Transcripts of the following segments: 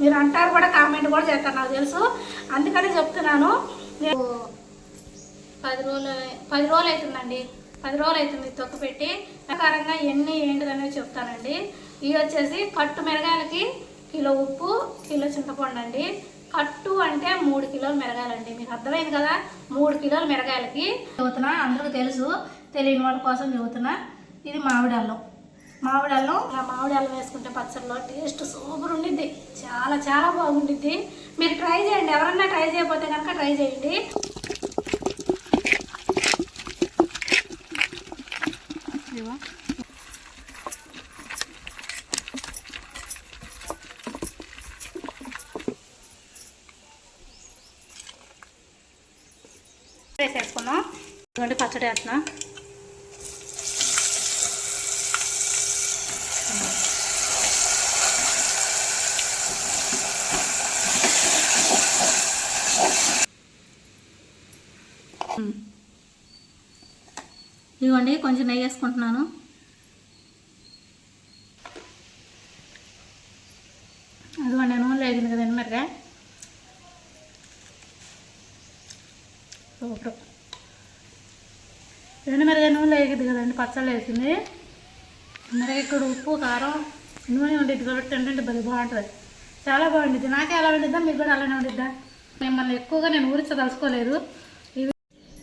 మీరు అంటారు కూడా కామెంట్ కూడా చేస్తారు నాకు తెలుసు. అందుకని చెప్తున్నాను. నేను పది రోజులు పది రోజులు అవుతుందండి. పది రోజులు అవుతుంది తొక్కు పెట్టి. ప్రకారంగా ఎన్ని ఏంటిదనేది చెప్తానండి. ఇవి వచ్చేసి కట్టు మిరగాయలకి కిలో ఉప్పు కిలో చింతపండు అండి. కట్టు అంటే మూడు కిలోలు మిరగాయలండి. మీకు అర్థమైంది కదా? మూడు కిలోలు మిరగాయలకి. చెబుతున్నా అందరికీ తెలుసు. తెలియని వాళ్ళ కోసం చెబుతున్నా ఇది మామిడి అల్లం. మామిడి అల్లం ఇలా మామిడి అల్లం వేసుకుంటే పచ్చడిలో టేస్ట్ సూపర్ ఉండిద్ది. చాలా చాలా బాగుండిద్ది. మీరు ట్రై చేయండి. ఎవరన్నా ట్రై చేయకపోతే కనుక ట్రై చేయండి. వేసేసుకున్నాం ఇదిగోండి పచ్చడి వేస్తున్నా ఇదిగోండి కొంచెం నెయ్యి వేసుకుంటున్నాను. అదిగోండి నూనె లేగింది కదండి మరిగా. సూపర్. రెండు మిరగా నూనె లేగింది కదండి పచ్చళ్ళు వేసింది. మిరగ ఇక్కడ ఉప్పు కారం నూనె ఉండిద్ది కాబట్టి తింటుంటే భలే బాగుంటుంది. చాలా బాగుండిద్ది. నాకే ఎలా ఉండిద్దా మీకు కూడా అలానే ఉండిద్దా మిమ్మల్ని ఎక్కువగా నేను ఊరించదలుచుకోలేదు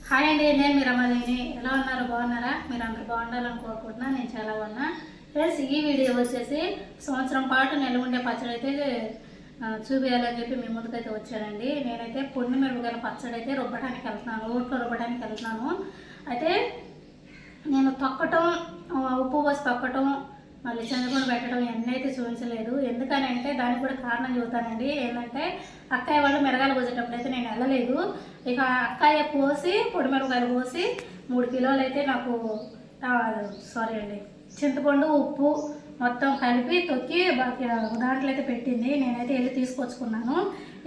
హాయ్ అండి నేను మీరు అమ్మదేని ఎలా ఉన్నారు? బాగున్నారా? మీరు అందరు బాగుండాలని కోరుకుంటున్నా నేను చాలా బాగున్నా ఫ్రెండ్స్ ఈ వీడియో వచ్చేసి సంవత్సరం పాటు నిల్వ ఉండే పచ్చడి అయితే చూపించాలని చెప్పి మీ ముందుకైతే వచ్చానండి. నేనైతే పొండి మిరపకాయల పచ్చడి అయితే రుబ్బడానికి వెళ్తున్నాను రోట్లో రుబ్బడానికి వెళ్తున్నాను. అయితే నేను తొక్కటం ఉప్పు పోసి తొక్కటం మళ్ళీ చంద్రపండు పెట్టడం ఇవన్నీ అయితే చూపించలేదు. ఎందుకని అంటే దానికి కూడా కారణం చెబుతానండి. ఏంటంటే అక్కయ్య వాళ్ళు మిరగాయలు పోసేటప్పుడు అయితే నేను వెళ్ళలేదు. ఇక అక్కయ్య పోసి పొడి మిరపకాయలు పోసి మూడు కిలోలు అయితే నాకు సారీ అండి చింతపండు ఉప్పు మొత్తం కలిపి తొక్కి దాంట్లో అయితే పెట్టింది. నేనైతే వెళ్ళి తీసుకొచ్చుకున్నాను.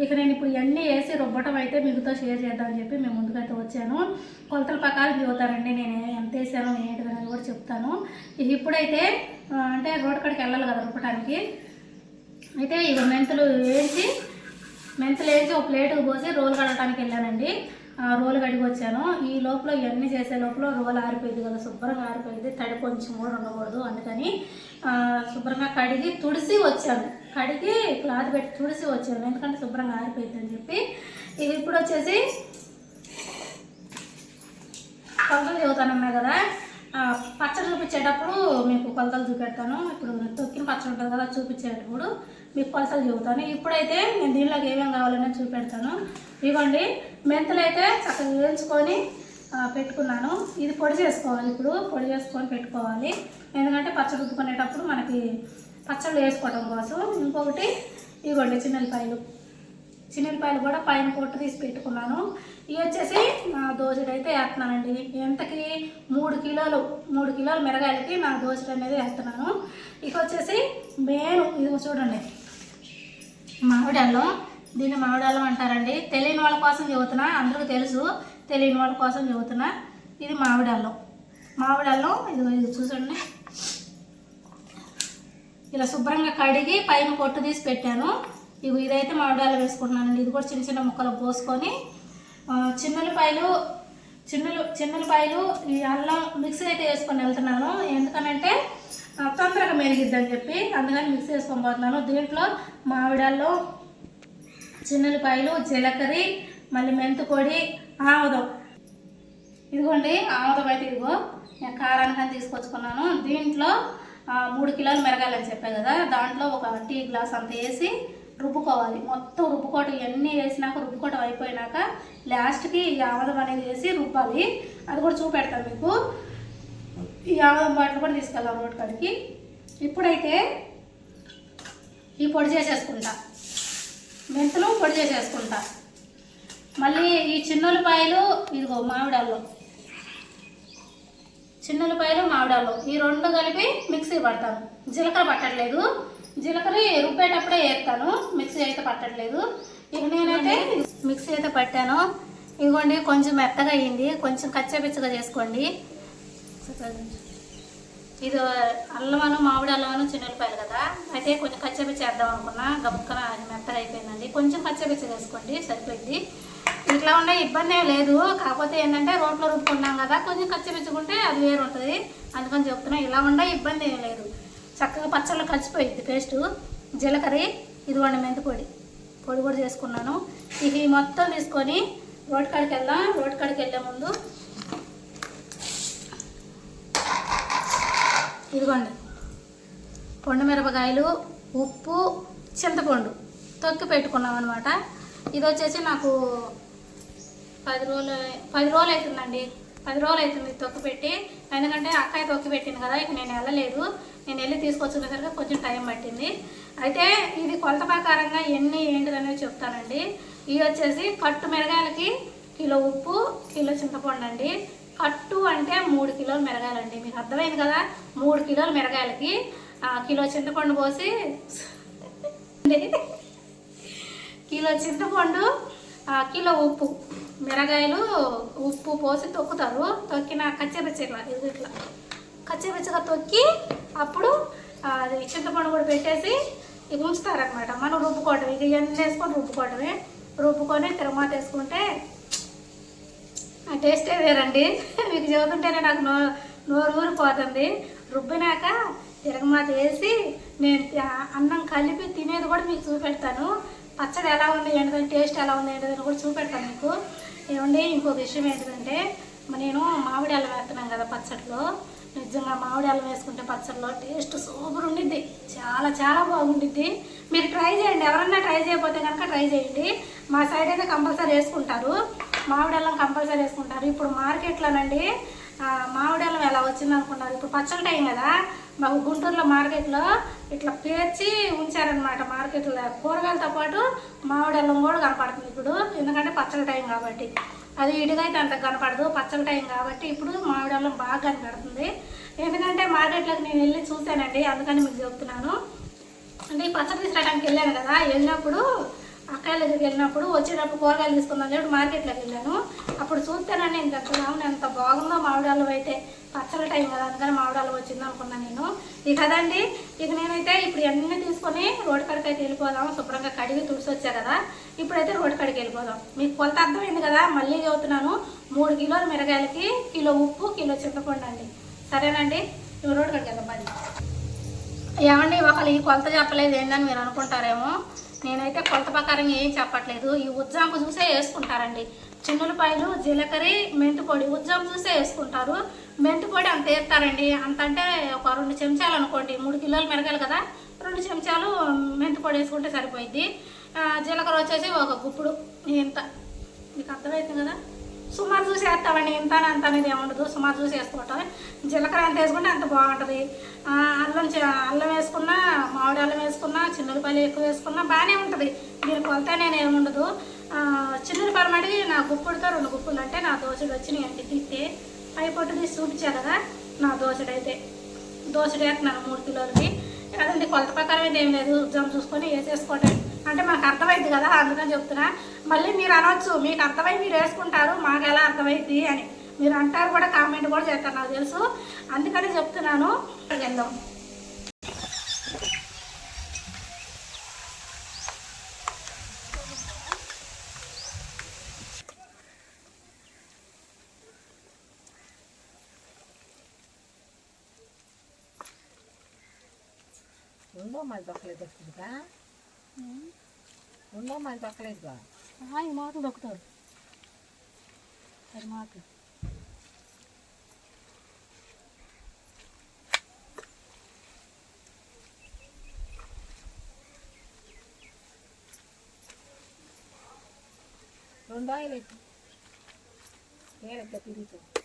ఇక నేను ఇప్పుడు ఇవన్నీ వేసి రుబ్బటం అయితే మీకుతో షేర్ చేద్దామని చెప్పి మేము ముందుకైతే వచ్చాను. కొలతల ప్రకారం చెబుతానండి. నేను ఎంత వేసాను ఏంటి కూడా చెప్తాను. ఇప్పుడైతే అంటే రోడ్ కాడికి వెళ్ళాలి కదా రుబ్బటానికి. అయితే ఇవి మెంతులు వేసి మెంతులు వేసి ఒక ప్లేట్కి పోసి రోలు కడగడానికి వెళ్ళానండి. రోలు కడిగి వచ్చాను. ఈ లోపల ఇవన్నీ చేసే లోపల రోలు ఆరిపోయింది కదా శుభ్రంగా ఆరిపోయింది. తడి కొంచెం కూడా ఉండకూడదు అందుకని శుభ్రంగా కడిగి తుడిసి వచ్చాను. కడిగి క్లాత్ పెట్టి తుడిసి వచ్చాను. ఎందుకంటే శుభ్రంగా ఆరిపోయింది అని చెప్పి. ఇవి ఇప్పుడు వచ్చేసి కొలతలు చదువుతానన్నా కదా. పచ్చడి చూపించేటప్పుడు మీకు కొలతలు చూపెడతాను. ఇప్పుడు తొక్కిన పచ్చడి ఉంటుంది కదా చూపించేటప్పుడు మీకు కొలతలు చూపుతాను. ఇప్పుడైతే నేను దీనిలోకి ఏమేమి కావాలనే చూపెడతాను. ఇవ్వండి. మెంతులు అయితే చక్కగా వేయించుకొని పెట్టుకున్నాను. ఇది పొడి చేసుకోవాలి ఇప్పుడు. పొడి చేసుకొని పెట్టుకోవాలి. ఎందుకంటే పచ్చడి రుబ్బుకునేటప్పుడు మనకి పచ్చళ్ళు వేసుకోవడం కోసం. ఇంకొకటి ఇవ్వండి చిన్నపాయలు చిన్నపాయలు కూడా పైన పొట్టు తీసి పెట్టుకున్నాను. ఇవి వచ్చేసి నా దోశడు అయితే వేస్తున్నానండి. ఎంతకి? మూడు కిలోలు మూడు కిలోలు మిరగాయలకి నా దోశడు అనేది వేస్తున్నాను. ఇక వచ్చేసి మేను ఇది చూడండి. మామిడి అల్లం దీన్ని మామిడి అంటారండి. తెలియని వాళ్ళ కోసం చెబుతున్నా అందరికీ తెలుసు తెలియని వాళ్ళ కోసం చెబుతున్నా ఇది మామిడి అల్లం అల్లం ఇది ఇది చూడండి ఇలా శుభ్రంగా కడిగి పైన పొట్టు తీసి పెట్టాను. ఇవి ఇదైతే మామిడాలు వేసుకుంటున్నానండి. ఇది కూడా చిన్న చిన్న ముక్కలు పోసుకొని ఆ, చిన్నులపాయలు చిన్నులు చిన్నులపాయలు ఈ అల్లం మిక్సీ అయితే వేసుకొని వెళ్తున్నాను. ఎందుకనంటే తొందరగా మెరిగిద్దని చెప్పి అందుకని మిక్సీ వేసుకొని పోతున్నాను. దీంట్లో మామిడాల్లో చిన్నులపాయలు జీలకర్రి మళ్ళీ మెంతుకొడి ఆముదం. ఇదిగోండి ఆముదం అయితే ఇదిగో నేను కారానికని తీసుకొచ్చుకున్నాను. దీంట్లో మూడు కిలోలు మిరగాలని చెప్పాను కదా. దాంట్లో ఒక టీ గ్లాస్ అంత వేసి రుబ్బుకోవాలి. మొత్తం రుబ్బుకోవటం ఇవన్నీ వేసినాక రుబ్బుకోవటం అయిపోయినాక లాస్ట్కి ఈ అనేది వేసి రుబ్బాలి. అది కూడా చూపెడతాను మీకు. ఈ ఆముదం బాటిల్ కూడా తీసుకెళ్ళాం రోడ్ కాడికి. ఇప్పుడైతే ఈ పొడి చేసేసుకుంటా. మెంతులు పొడి చేసేసుకుంటా. మళ్ళీ ఈ చిన్నులపాయలు ఇదిగో మామిడాల్లో. చిన్నులపాయలు మామిడాలు ఈ రెండు కలిపి మిక్సీ పడతాను. జీలకర్ర పట్టట్లేదు. జీలకర్ర రుబ్బేటప్పుడే వేస్తాను మిక్సీ అయితే పట్టట్లేదు. ఇక నేనైతే మిక్సీ అయితే పట్టాను. ఇదిగోండి కొంచెం మెత్తగా అయ్యింది కొంచెం కచ్చపిచ్చగా చేసుకోండి. ఇది అల్లమను మామిడి అల్లమను చిన్నపాయలు కదా? అయితే కొంచెం కచ్చపిచ్చ వేద్దాం అనుకున్నా. గబుక్కన అది మెత్తగా అయిపోయిందండి. కొంచెం కచ్చపిచ్చ వేసుకోండి. సరిపోయింది. ఇట్లా ఉండే ఇబ్బంది ఏం లేదు. కాకపోతే ఏంటంటే రోడ్లో రుబ్బుకున్నాం కదా. కొంచెం కచ్చపిచ్చుకుంటే అది వేరు ఉంటుంది అందుకని చెప్తున్నా ఇలా ఉండే ఇబ్బంది ఏం లేదు. చక్కగా పచ్చళ్ళు కలిసిపోయింది. పేస్ట్ జీలకర్ర ఇదిగోండి మెంతిపొడి. పొడి కూడా చేసుకున్నాను. ఇది మొత్తం తీసుకొని రోడ్ కాడికి వెళ్దాం. రోడ్ కాడికి వెళ్ళే ముందు ఇదిగోండి. పండు మిరపకాయలు ఉప్పు చింతపండు తొక్కి పెట్టుకున్నాం అనమాట ఇది వచ్చేసి నాకు పది రోజులు పది రోజులు అవుతుందండి. పది రోజులు అవుతుంది తొక్కి పెట్టి. ఎందుకంటే అక్కయ్య తొక్కి పెట్టింది కదా ఇక నేను వెళ్ళలేదు. నేను వెళ్ళి తీసుకొచ్చుకునేసరికి కొంచెం టైం పట్టింది. అయితే ఇది కొలత ప్రకారంగా ఎన్ని ఏంటిదనేవి చెప్తానండి. ఇవి వచ్చేసి కట్టు మిరగాయలకి కిలో ఉప్పు కిలో చింతపండు అండి. కట్టు అంటే మూడు కిలోలు మిరగాయలండి. మీకు అర్థమైంది కదా? మూడు కిలోలు మిరగాయలకి కిలో చింతపండు పోసి కిలో చింతపండు కిలో ఉప్పు. మిరగాయలు ఉప్పు పోసి తొక్కుతారు. తొక్కిన కచ్చపిచ్చ ఇట్లా ఇట్లా. కచ్చపిచ్చగా తొక్కి అప్పుడు అది చింతపండు కూడా పెట్టేసి ఇక ఉంచుతారనమాట మనం రుబ్బుకోవటం ఇక ఇవన్నీ వేసుకొని రుబ్బుకోవటమే. రుబ్బుకొని తిరమాత వేసుకుంటే ఆ టేస్టే వేరండి. మీకు చెబుతుంటేనే నాకు నో నోరు ఊరిపోతుంది. రుబ్బినాక తిరగమాత వేసి నేను అన్నం కలిపి తినేది కూడా మీకు చూపెడతాను. పచ్చడి ఎలా ఉంది ఏంటంటే టేస్ట్ ఎలా ఉంది ఏంటిదని కూడా చూపెడతాను మీకు. ఏమండి ఇంకొక విషయం ఏంటంటే నేను మామిడి అల్లం వేస్తున్నాను కదా పచ్చడిలో నిజంగా మామిడి అల్లం వేసుకుంటే పచ్చడిలో టేస్ట్ సూపర్ ఉండిద్ది. చాలా చాలా బాగుండిద్ది. మీరు ట్రై చేయండి. ఎవరన్నా ట్రై చేయకపోతే కనుక ట్రై చేయండి. మా సైడ్ అయితే కంపల్సరీ వేసుకుంటారు. మామిడి అల్లం కంపల్సరీ వేసుకుంటారు. ఇప్పుడు మార్కెట్లోనండి మామిడి అల్లం ఎలా వచ్చింది అనుకున్నారు ఇప్పుడు పచ్చడి టైం కదా. మాకు గుంటూరులో మార్కెట్లో ఇట్లా పేర్చి ఉంచారనమాట మార్కెట్లో. కూరగాయలతో పాటు మామిడి అల్లం కూడా కనపడుతుంది ఇప్పుడు. ఎందుకంటే పచ్చడి టైం కాబట్టి. అది ఇడిగా అయితే అంత కనపడదు పచ్చల టైం కాబట్టి ఇప్పుడు మామిడి అల్లం బాగా కనపడుతుంది. ఎందుకంటే మార్కెట్లోకి నేను వెళ్ళి చూశానండి అందుకని మీకు చెప్తున్నాను. అంటే ఈ పచ్చడి తీసుకురావడానికి వెళ్ళాను కదా వెళ్ళినప్పుడు అక్కయ్య దగ్గరికి వెళ్ళినప్పుడు వచ్చేటప్పుడు కూరగాయలు తీసుకుందాం చెప్పి మార్కెట్లోకి వెళ్ళాను. అప్పుడు చూస్తేనండి ఇంత అవును ఎంత బాగుందో మామిడాలు అయితే. పచ్చల టైం కదా అందుకని మామిడాలు వచ్చింది అనుకున్నాను నేను. ఈ కదండి ఇక నేనైతే ఇప్పుడు అన్నీ తీసుకొని రోడ్డు కాడికి అయితే వెళ్ళిపోదాం. శుభ్రంగా కడిగి తుడిసి వచ్చా కదా. ఇప్పుడైతే రోడ్డు కాడికి వెళ్ళిపోదాం. మీకు కొలత అర్థమైంది కదా మళ్ళీ చెబుతున్నాను మూడు కిలోల మిరగాయలకి కిలో ఉప్పు కిలో చింతపండు అండి. సరేనండి? ఇప్పుడు రోడ్డు కడికి వెళ్దాం ఏమండి ఒకళ్ళు ఈ కొలత చెప్పలేదు ఏంటని మీరు అనుకుంటారేమో. నేనైతే కొలత ప్రకారం ఏం చెప్పట్లేదు. ఈ ఉజ్జాంపు చూసే వేసుకుంటారండి. చిన్నులపాయలు జీలకర్ర మెంతి పొడి. ఉజ్జాంపు చూసే వేసుకుంటారు. మెంతి పొడి అంత వేస్తారండి. అంత అంటే ఒక రెండు చెంచాలు అనుకోండి. మూడు కిలోలు మెరగాలి కదా. రెండు చెంచాలు మెంతి పొడి వేసుకుంటే సరిపోయింది జీలకర్ర వచ్చేసి ఒక గుప్పుడు. ఇంత. మీకు అర్థమవుతుంది కదా? సుమారు చూసి వేస్తామండి. ఇంత అంత అనేది ఏముండదు. సుమారు చూసి వేసుకోవటం జీలకర్ర ఎంత వేసుకుంటే అంత బాగుంటుంది. అల్లం చే- అల్లం వేసుకున్నా మామిడి అల్లం వేసుకున్నా చిన్నలపాయలు ఎక్కువ వేసుకున్నా బాగానే ఉంటుంది. దీని కొలత నేను ఏముండదు. చిన్నది పరమడి నా గుప్పుడుతో రెండు గుప్పులు అంటే నా దోశలు వచ్చినాయండి నేను తిట్టితే పై తీసి చూపించా కదా నా దోశడు అయితే దోశడు వేస్తున్నాను మూడు కిలోలకి అదండి కొలత ప్రకారం అయితే ఏం లేదు జమ్ చూసుకొని వేసేసుకోవటం అంటే మాకు అర్థమైంది కదా అందుకని చెప్తున్నా. మళ్ళీ మీరు అనొచ్చు మీకు అర్థమై మీరు వేసుకుంటారు మాకు ఎలా అర్థమైంది అని. మీరు అంటారు కూడా కామెంట్ కూడా చేస్తారు నాకు తెలుసు. అందుకని చెప్తున్నాను. వెళ్దాం వెళ్దాం ఉందో మరి దొక్కలేదు వస్తుందిగా ఉందో మరి దొక్కలేదుగా ఈ మాటలు దొక్కుతారు అది మాటలు రెండు ఆయిల్ ఎత్తు ఏరెట్లా తిరుగుతుంది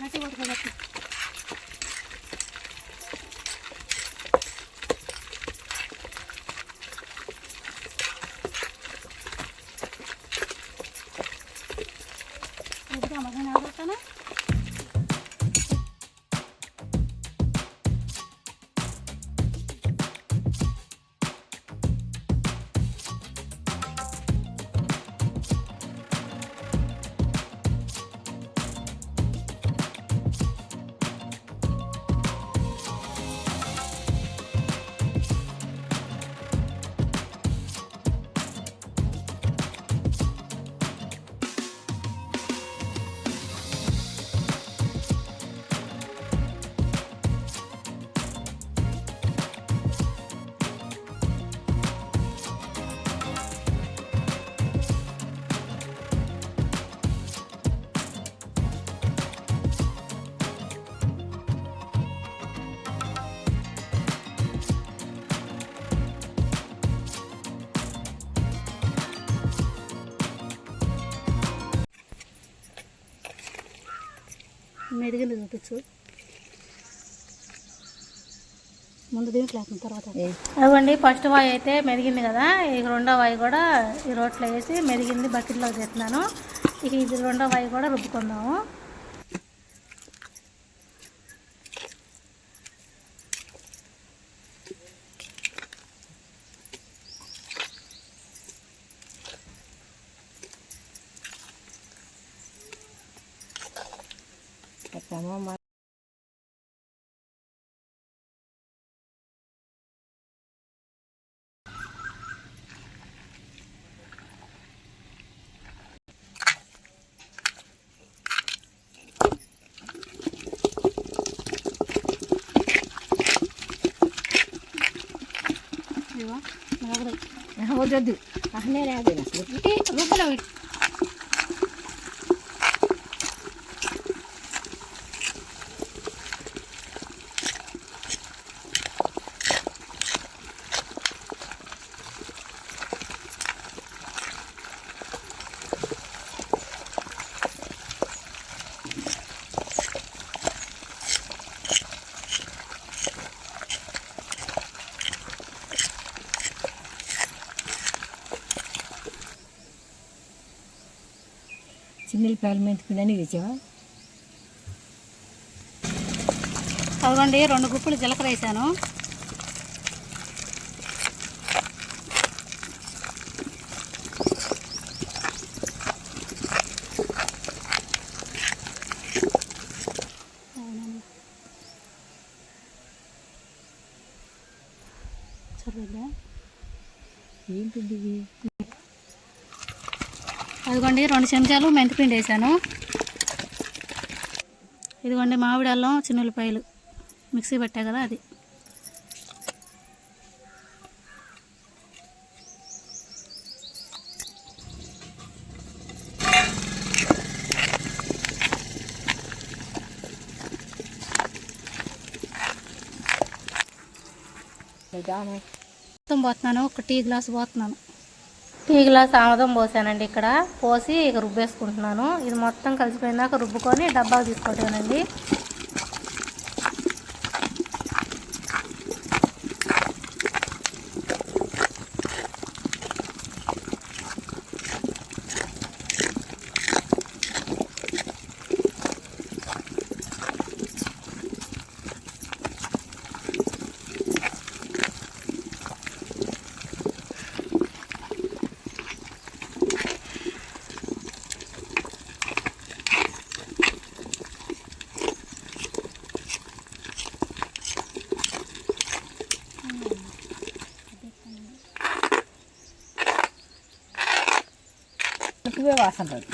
పట్టుకోవచ్చు మెదిగింది చూపించు. ముందు దీంట్లో తర్వాత అవ్వండి ఫస్ట్ వాయి అయితే మెదిగింది కదా ఇక రెండో వాయి కూడా ఈ రోట్లో వేసి మెదిగింది బకెట్లో చేస్తున్నాను. ఇక ఇది రెండో వాయి కూడా రుబ్బుకుందాము ఎక్కమో మా ఇదిగో, మెదగదు. వద్దొద్దు నేనే అదే ఇటు రుబ్బులో ఇటు. చిన్నపాయలు మెంతుకుని తెచ్చావా అదిగోండి రెండు గుప్పులు జీలకర్ర వేసాను అదిగోండి రెండు చెంచాలు మెంతిపిండి వేసాను. ఇదిగోండి మామిడి అల్లం చిన్న ఉల్లిపాయలు మిక్సీ పెట్టా కదా అది. మొత్తం పోతున్నాను. ఒక టీ గ్లాస్ పోతున్నాను. టీ గ్లాస్ ఆముదం పోసానండి ఇక్కడ. పోసి ఇక రుబ్బేసుకుంటున్నాను. ఇది మొత్తం కలిసిపోయినాక రుబ్బుకొని డబ్బాకు తీసుకోవటానండి అయితే వాసన రాదు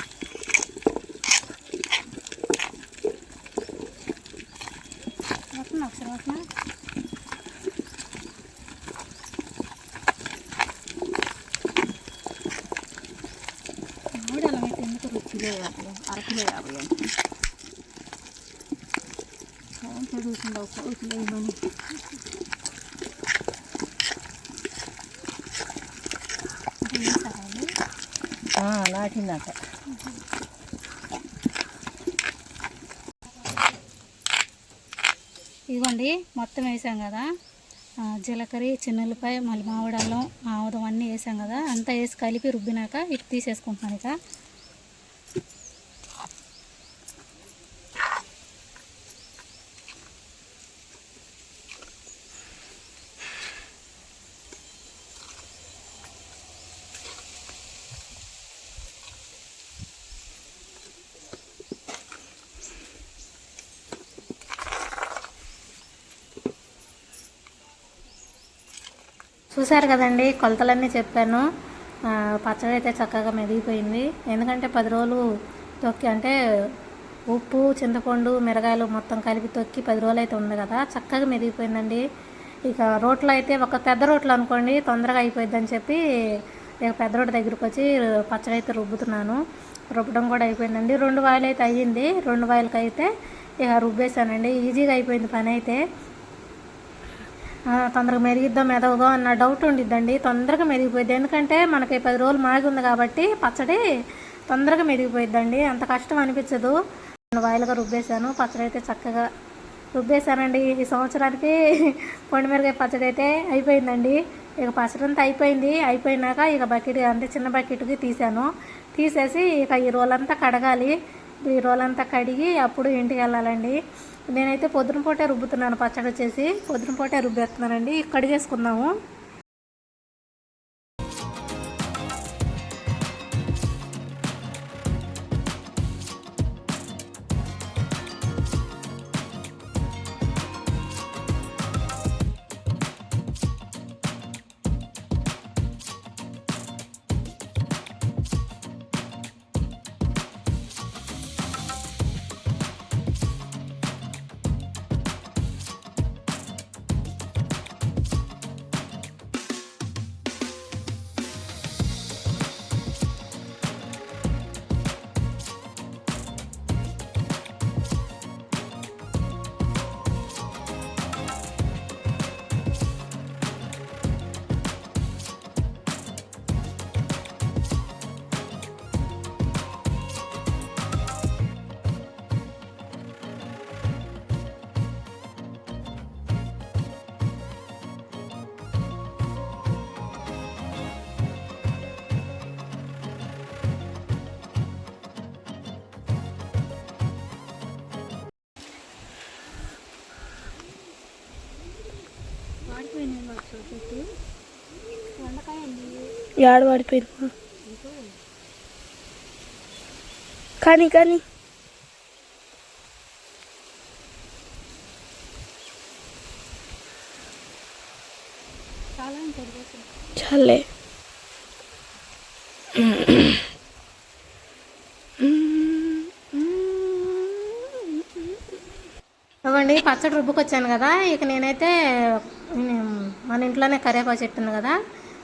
కిలో యాభై అరకిలో యాభై అండి ఒక నాటిందట. ఇదిగోండి మొత్తం వేసాం కదా. జీలకర్రీ జీలకర్ర చిన్నులపై మళ్ళీ మామిడాలం ఆముదం అన్నీ వేసాం కదా. అంతా వేసి కలిపి రుబ్బినాక ఇటు తీసేసుకుంటున్నాను ఇక చూశారు కదండి కొలతలన్నీ చెప్పాను. పచ్చడి అయితే చక్కగా మెదిగిపోయింది. ఎందుకంటే పది రోజులు తొక్కి అంటే ఉప్పు చింతపండు మిరగాయలు మొత్తం కలిపి తొక్కి పది రోజులు అయితే ఉంది కదా చక్కగా మెదిగిపోయిందండి. ఇక రోట్లో అయితే ఒక పెద్ద రోట్లు అనుకోండి తొందరగా అయిపోయిందని చెప్పి ఇక పెద్ద రోడ్డు దగ్గరికి వచ్చి పచ్చడి అయితే రుబ్బుతున్నాను. రుబ్బడం కూడా అయిపోయిందండి. రెండు వాయిలు అయితే అయ్యింది. రెండు వాయిలకి అయితే ఇక రుబ్బేసానండి ఈజీగా అయిపోయింది పని అయితే. తొందరగా మెరిగిద్దాం మెదవుదో అన్న డౌట్ ఉండిద్దండి. తొందరగా మెరిగిపోయింది ఎందుకంటే మనకి పది రోజులు మాగి ఉంది కాబట్టి పచ్చడి తొందరగా మెరిగిపోయిద్దండి. అంత కష్టం అనిపించదు. నేను వాయిలుగా రుబ్బేశాను. పచ్చడి అయితే చక్కగా రుబ్బేశానండి. ఈ సంవత్సరానికి పొండిమిరకాయ పచ్చడి అయితే అయిపోయిందండి. ఇక పచ్చడి అంతా అయిపోయింది. అయిపోయినాక ఇక బకెట్ అంటే చిన్న బకెట్కి తీశాను. తీసేసి ఇక ఈ రోజంతా కడగాలి. ఈ రోజంతా కడిగి అప్పుడు ఇంటికి వెళ్ళాలండి. నేనైతే పొద్దున పూటే రుబ్బుతున్నాను పచ్చడి వచ్చేసి. పొద్దున పూటే రుబ్బేస్తున్నానండి. కడిగేసుకుందాము యాడ పడిపోయింది? కానీ కానీ. చాలే. ఇవ్వండి పచ్చడి రుబ్బుకొచ్చాను కదా. ఇక నేనైతే మన ఇంట్లోనే కరేపా చెట్టు ఉంది కదా.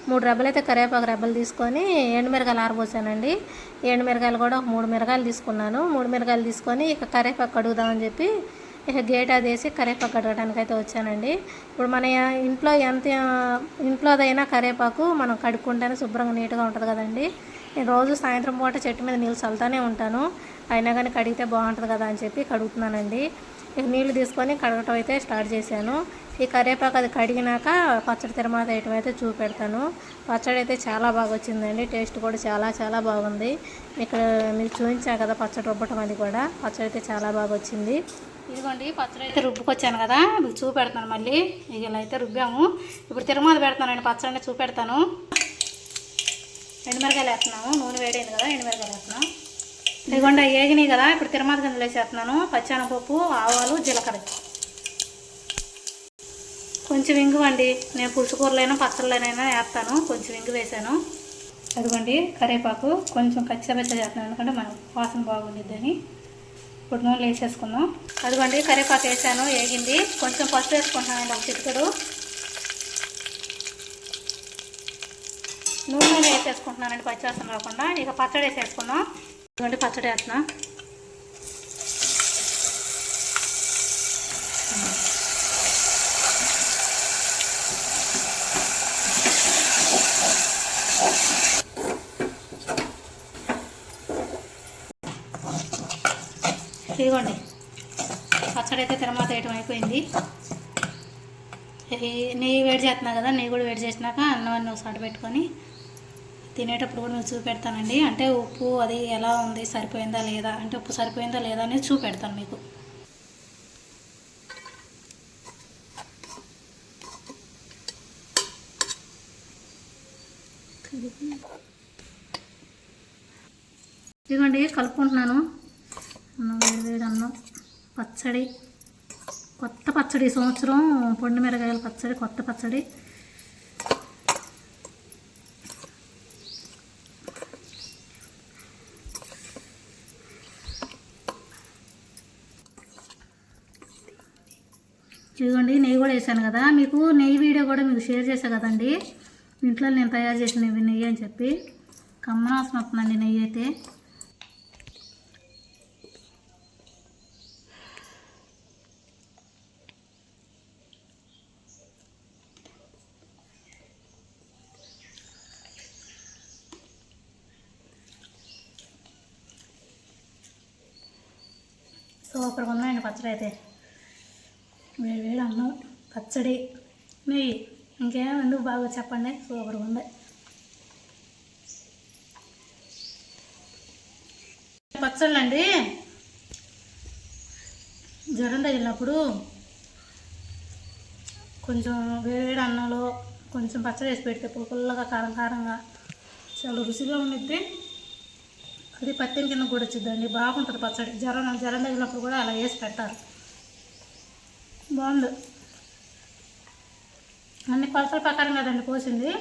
మూడు రెబ్బలు అయితే కరివేపాకు రెబ్బలు తీసుకొని ఎండుమిరగాయలు ఆరబోసానండి. ఎండుమిరగాయలు కూడా ఒక మూడు మిరగాయలు తీసుకున్నాను. మూడు మిరగాయలు తీసుకొని ఇక కరివేపాకు కడుగుదామని చెప్పి ఇక గేట్ అది వేసి కరివేపాకు కడగడానికి అయితే వచ్చానండి. ఇప్పుడు మన ఇంట్లో ఎంత ఇంట్లోదైనా కరివేపాకు మనం కడుక్కుంటేనే శుభ్రంగా నీట్గా ఉంటుంది కదండి. నేను రోజు సాయంత్రం పూట చెట్టు మీద నీళ్ళు చల్లుతూనే ఉంటాను. అయినా కానీ కడిగితే బాగుంటుంది కదా అని చెప్పి కడుగుతున్నానండి. ఇక నీళ్ళు తీసుకొని కడగటం అయితే స్టార్ట్ చేశాను. ఈ కరివేపాకు అది కడిగినాక పచ్చడి తిరుమాత వేయటం అయితే చూపెడతాను. పచ్చడి అయితే చాలా బాగా వచ్చిందండి. టేస్ట్ కూడా చాలా చాలా బాగుంది. ఇక్కడ మీకు చూపించాను కదా పచ్చడి రుబ్బటం అది కూడా. పచ్చడి అయితే చాలా బాగా వచ్చింది. ఇదిగోండి పచ్చడి అయితే రుబ్బుకొచ్చాను కదా. మీకు చూపెడతాను మళ్ళీ. ఇలా అయితే రుబ్బాము. ఇప్పుడు తిరుమల పెడతానండి పచ్చడిని చూపెడతాను. ఎండుమిరకాయలు వేస్తున్నాము. నూనె వేడైంది కదా ఎండుమిరకాయలు వేస్తున్నాం. ఇదిగోండి ఏగినాయి కదా ఇప్పుడు తిరుమల గింజలు వేసేస్తున్నాను. పచ్చెనపప్పు ఆవాలు జీలకర్ర. కొంచెం ఇంగు అండి నేను పులుసుకూరలైనా పచ్చళ్ళైనా వేస్తాను. కొంచెం ఇంగు వేసాను. అదిగోండి కరివేపాకు కొంచెం కచ్చబెచ్చ చేస్తున్నాను ఎందుకంటే మనకు వాసన బాగుండిద్దని ఇప్పుడు నూనె వేసేసుకుందాం. అదిగోండి కరివేపాకు వేసాను వేగింది కొంచెం పసుపు వేసుకుంటున్నానండి ఒక చిటికెడు. నూనె వేసేసుకుంటున్నానండి పచ్చివాసన రాకుండా. ఇక పచ్చడి వేసేసుకుందాం. ఇటువంటి పచ్చడి వేస్తున్నా. ఇదిగోండి పచ్చడి అయితే తర్వాత వేయటం అయిపోయింది. నెయ్యి వేడి చేస్తున్నా కదా నెయ్యి కూడా వేడి చేసినాక అన్నం అన్నీ ఒకసారి పెట్టుకొని తినేటప్పుడు కూడా మీకు చూపెడతానండి. అంటే ఉప్పు అది ఎలా ఉంది సరిపోయిందా లేదా అంటే ఉప్పు సరిపోయిందా లేదా అనేది చూపెడతాను మీకు. ఇదిగోండి కలుపుకుంటున్నాను. అన్నం వేడి అన్నం పచ్చడి కొత్త పచ్చడి. సంవత్సరం పొండు మిరగాయల పచ్చడి కొత్త పచ్చడి. ఇదిగోండి నెయ్యి కూడా వేసాను కదా. మీకు నెయ్యి వీడియో కూడా మీకు షేర్ చేశాను కదండి. ఇంట్లో నేను తయారు చేసిన ఇవి నెయ్యి అని చెప్పి. కమ్మనాసం వస్తుందండి నెయ్యి అయితే. సూపర్గా ఉందండి పచ్చడి అయితే. వేడి వేడి అన్నం పచ్చడి. నెయ్యి ఇంకేం ఎందుకు బాగా చెప్పండి? సూపర్గా ఉంది. పచ్చళ్ళు అండి జ్వరం తగిలినప్పుడు కొంచెం వేడి అన్నంలో కొంచెం పచ్చడి వేసి పెడితే పుల్ల పుల్లగా కారం కారంగా చాలా రుచిగా ఉండిద్ది. అది పత్తిని కింద కూడా వచ్చిందండి బాగుంటుంది పచ్చడి. జ్వరం జ్వరం తగిలినప్పుడు కూడా అలా వేసి పెడతారు బాగుంది అన్ని కొలతల ప్రకారం కదండి పోసింది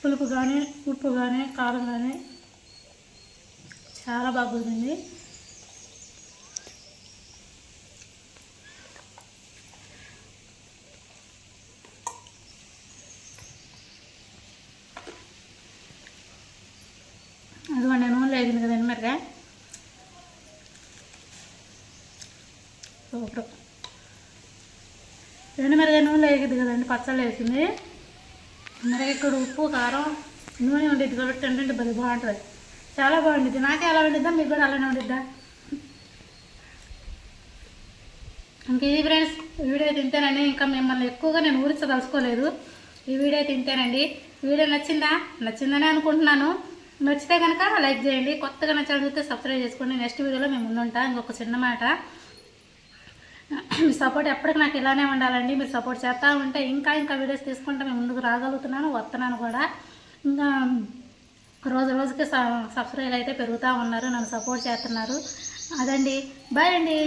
పులుపు కానీ ఉప్పు కానీ కారం కానీ చాలా బాగుంది కుదిరింది అదిగోండి నూనె లేగింది కదండి మిరకాయ సూపర్ రెండు మిరకాయ నూనె వేగిద్ది కదండి పచ్చళ్ళు వేసింది. మరి ఇక్కడ ఉప్పు కారం నూనె ఉండిద్ది కాబట్టి ఏంటంటే బలి బాగుంటుంది. చాలా బాగుండిద్ది. నాకే అలా ఉండిద్దా మీకు కూడా అలానే ఉండిద్దా ఇంకా ఇది ఫ్రెండ్స్ ఈ వీడియో తింటానండి. ఇంకా మిమ్మల్ని ఎక్కువగా నేను ఊరించదలుచుకోలేదు ఈ వీడియో తింటానండి. వీడియో నచ్చిందా? నచ్చిందనే అనుకుంటున్నాను. నచ్చితే కనుక లైక్ చేయండి. కొత్తగా నచ్చాలి చూస్తే సబ్స్క్రైబ్ చేసుకోండి. నెక్స్ట్ వీడియోలో మేము ముందుంటా. ఇంకొక చిన్న మాట. మీ సపోర్ట్ ఎప్పటికి నాకు ఇలానే ఉండాలండి. మీరు సపోర్ట్ చేస్తూ ఉంటే ఇంకా ఇంకా వీడియోస్ తీసుకుంటే మేము ముందుకు రాగలుగుతున్నాను వస్తున్నాను కూడా. ఇంకా రోజు రోజుకి సబ్స్క్రైబ్ అయితే పెరుగుతూ ఉన్నారు నన్ను సపోర్ట్ చేస్తున్నారు. అదండి. బాయ్ అండి.